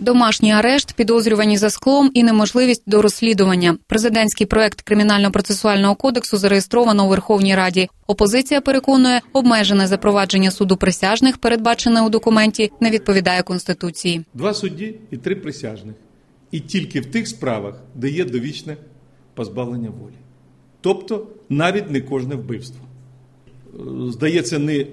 Домашній арешт, підозрювані за склом і неможливість до розслідування. Президентський проект кримінально-процесуального кодексу зареєстровано у Верховній Раді. Опозиція переконує, обмежене запровадження суду присяжних, передбачене у документі, не відповідає конституції. Два судді і три присяжних. І тільки в тих справах, де є довічне позбавлення волі. Тобто навіть не кожне вбивство. Е, Здається, не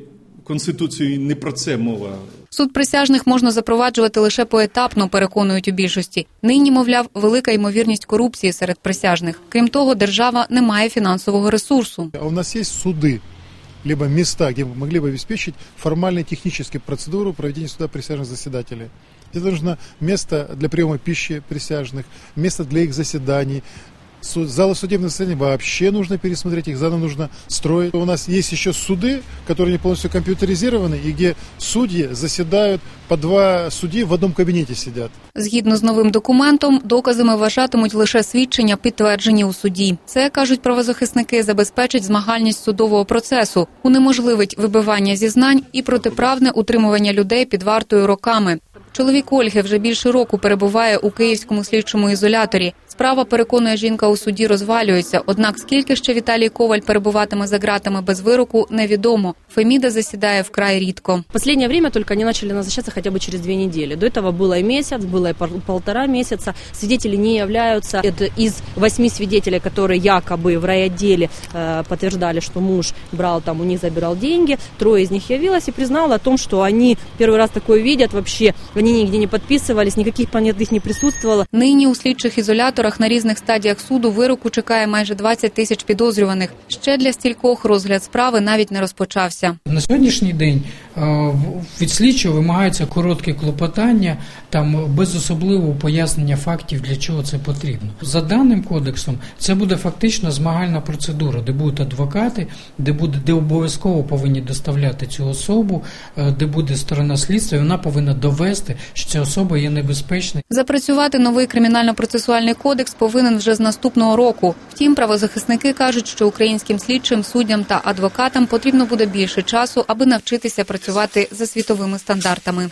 Конституцією не про це мова. Суд присяжних можна запроваджувати лише поетапно, переконують у більшості. Нині, мовляв, велика ймовірність корупції серед присяжних. Крім того, держава не має фінансового ресурсу. А у нас есть суды, либо места, где мы могли бы обеспечить формальную техническую процедуру проведения суда присяжных заседателей. Где нужно место для приема пищи присяжных, место для их заседаний. Су- Залы судебных заседаний вообще нужно пересмотреть, их заново нужно строить. У нас есть еще суды, которые не полностью компьютеризированы, и где судьи заседают, по два судьи в одном кабинете сидят. Згідно з новим документом, доказами вважатимуть лише свідчення, підтверджені у суді. Це кажуть правозахисники, забезпечить змагальність судового процесу, унеможливить вибивання зізнань і протиправне утримування людей під вартою роками. Чоловік Ольги вже більше року перебуває у київському слідчому ізоляторі. Справа переконує жінка у суді розвалюється. Однак скільки ще Віталій Коваль перебуватиме за ґратами без вироку, невідомо. Феміда засідає вкрай рідко. В последнее время только они начали назначаться хотя бы через две недели. До этого было и месяц, было и пол- полтора месяца. Свидетели не являются. Это из восьми свидетелей, которые якобы в райотделе э, подтверждали, что муж брал там, у них забирал деньги, трое из них явилось и признало о том, что они первый раз такое видят вообще. Они нигде не подписывались, никаких понятых не присутствовало. Нині у слідчих ізоляторах на різних стадіях суду вироку чекає майже 20 тисяч підозрюваних. Ще для стількох розгляд справи навіть не розпочався. На сьогоднішній день від слідчого вимагається коротке клопотання, там без особливого пояснення фактів, для чого це потрібно. За даним кодексом, це буде фактично змагальна процедура, де будуть адвокати, де буде де обов'язково повинні доставляти цю особу, е, де буде сторона слідства, і вона повинна довести, що ця особа є небезпечна. Запрацювати новий кримінально-процесуальний кодекс повинен вже з наступного року. Втім, правозахисники кажуть, що українським слідчим, суддям та адвокатам потрібно буде більше часу, аби навчитися працювати за світовими стандартами.